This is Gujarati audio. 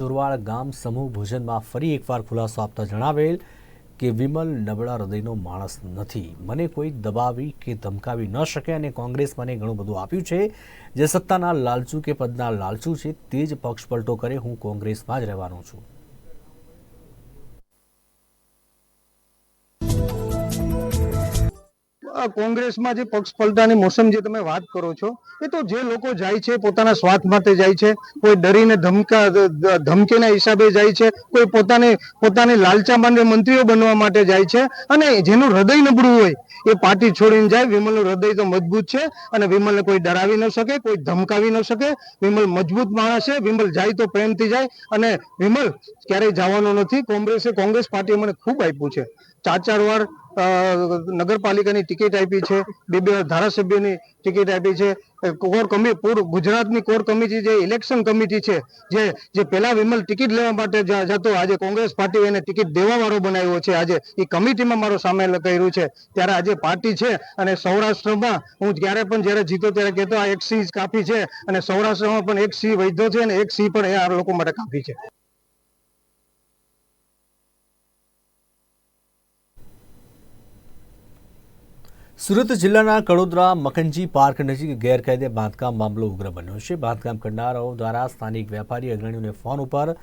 ચોરવાડ ગામ સમૂહ ભોજનમાં ફરી એકવાર ખુલાસો આપતા જણાવેલ કે વિમલ નબળા હૃદયનો માણસ નથી. મને કોઈ દબાવી કે ધમકાવી ન શકે અને કોંગ્રેસ મને ઘણું બધું આપ્યું છે. જે સત્તાના લાલચુ કે પદના લાલચુ છે, તે જ પક્ષ પલટો કરે. હું કોંગ્રેસમાં જ રહેવાનો છું. કોંગ્રેસમાં જે પક્ષ પલટાની મોસમ જે તમે વાત કરો છો, એ તો જે લોકો જાય છે, પોતાના સ્વાર્થ માટે જાય છે, કોઈ ડરીને ધમકા ધમકીના હિસાબે જાય છે, કોઈ પોતાની પોતાની લાલચા માંડે મંત્રીઓ બનવા માટે જાય છે, અને જેનું હૃદય નબળું હોય એ પાર્ટી છોડીને જાય. વિમલનું હૃદય તો મજબૂત છે અને વિમલને કોઈ ડરાવી ન શકે, કોઈ ધમકાવી ન શકે. વિમલ મજબૂત માણસ છે. વિમલ જાય તો પ્રેમથી જાય. અને વિમલ ક્યારેય જવાનો નથી. કોંગ્રેસે કોંગ્રેસ પાર્ટીએ મને ખૂબ આપ્યું છે. ચાર ચાર વાર નગરપાલિકાની ટિકિટ આપી છે. બે બે ધારાસભ્યની ટિકિટ આપી છે. કોર કમિટી, પૂર ગુજરાતની કોર કમિટી જે ઇલેક્શન કમિટી છે, જે જે પેલા વિમલ ટિકિટ લેવા માટે જતો, આજે કોંગ્રેસ પાર્ટી એને ટિકિટ દેવા વાળો બનાવ્યો છે. આજે એ કમિટીમાં મારો સામેલ કર્યું છે. ત્યારે આજે પાર્ટી છે અને સૌરાષ્ટ્રમાં હું ક્યારે પણ જ્યારે જીતો ત્યારે કહેતો, આ એક સી કાફી છે અને સૌરાષ્ટ્રમાં પણ એક સિંહ વૈધો છે અને એક સિંહ પણ એ આ લોકો માટે કાફી છે. સુરત જિલ્લાના કડોદરા મખનજી પાર્ક નજીક ગેરકાયદે બાંધકામ મામલો ઉગ્ર બન્યો છે. બાંધકામ કરનારાઓ દ્વારા સ્થાનિક વેપારી અગ્રણીઓને ફોન ઉપર